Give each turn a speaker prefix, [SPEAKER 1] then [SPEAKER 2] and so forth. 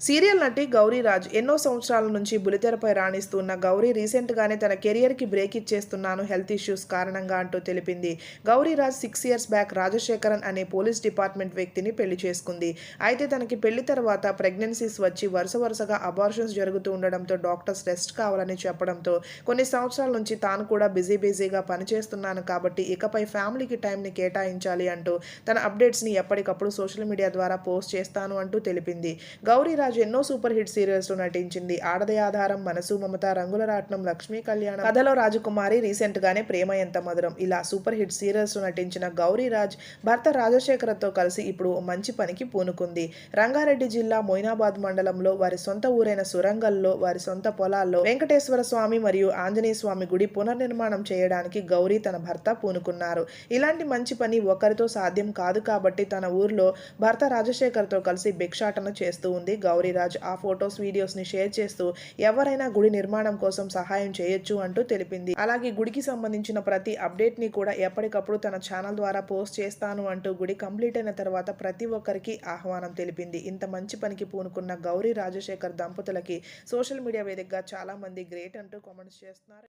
[SPEAKER 1] Serial నటి గౌరీరాజ్ ఎన్నో సంవత్సరాల నుంచి బులితెరపై రాణిస్తున్న గౌరీ రీసెంట్గానే తన కెరియర్కి బ్రేక్ ఇచ్చేస్తున్నాను హెల్త్ ఇష్యూస్ కారణంగా అంటూ తెలిపింది. Gauriraj six years back Rajasekharan అనే పోలీస్ డిపార్ట్మెంట్ వ్యక్తిని పెళ్ళి చేసుకుంది. అయితే తనకి పెళ్ళి తర్వాత ప్రెగ్నెన్సీస్ వచ్చి వరుస వరుసగా అబార్షన్స్ జరుగుతూ ఉండడంతో డాక్టర్స్ రెస్ట్ కావాలని చెప్పడంతో కొన్ని సంవత్సరాల నుంచి తాను కూడా బిజీ బిజీగా పనిచేస్తున్నాను కాబట్టి ఇకపై ఫ్యామిలీకి టైంని కేటాయించాలి అంటూ తన అప్డేట్స్ని ఎప్పటికప్పుడు సోషల్ మీడియా ద్వారా పోస్ట్ చేస్తాను అంటూ తెలిపింది. గౌరీ రాజు ఎన్నో సూపర్ హిట్ సీరియల్స్లో నటించింది. ఆడదే ఆధారం మనసు మమత రంగుల రాట్నం లక్ష్మీ కళ్యాణం. కథలో రాజకుమారి రీసెంట్ గానే ప్రేమ ఎంత మధురం. ఇలా సూపర్ హిట్ సీరియల్స్లో నటించిన గౌరీరాజ్ భర్త రాజశేఖరతో కలిసి ఇప్పుడు మంచి పనికి పూనుకుంది. రంగారెడ్డి జిల్లా మొయినాబాద్ మండలంలో వారి సొంత ఊరైన సురంగల్లో వారి సొంత పొలాల్లో వెంకటేశ్వర స్వామి మరియు ఆంజనేయ స్వామి గుడి పునర్నిర్మాణం చేయడానికి గౌరీ తన భర్త పూనుకున్నారు. ఇలాంటి మంచి పని ఒకరితో సాధ్యం కాదు కాబట్టి తన ఊర్లో భర్త రాజశేఖర్తో కలిసి భిక్షాటన చేస్తూ ఉంది గౌరీరాజ్ ఆ ఫొటోస్ వీడియోస్ని షేర్ చేస్తూ ఎవరైనా గుడి నిర్మాణం కోసం సహాయం చేయొచ్చు అంటూ తెలిపింది. అలాగే గుడికి సంబంధించిన ప్రతి అప్డేట్ని కూడా ఎప్పటికప్పుడు తన ఛానల్ ద్వారా పోస్ట్ చేస్తాను అంటూ గుడి కంప్లీట్ అయిన తర్వాత ప్రతి ఒక్కరికి ఆహ్వానం తెలిపింది. ఇంత మంచి పనికి పూనుకున్న గౌరీ రాజశేఖర్ దంపతులకి సోషల్ మీడియా వేదికగా చాలా మంది గ్రేట్ అంటూ కామెంట్స్ చేస్తున్నారు.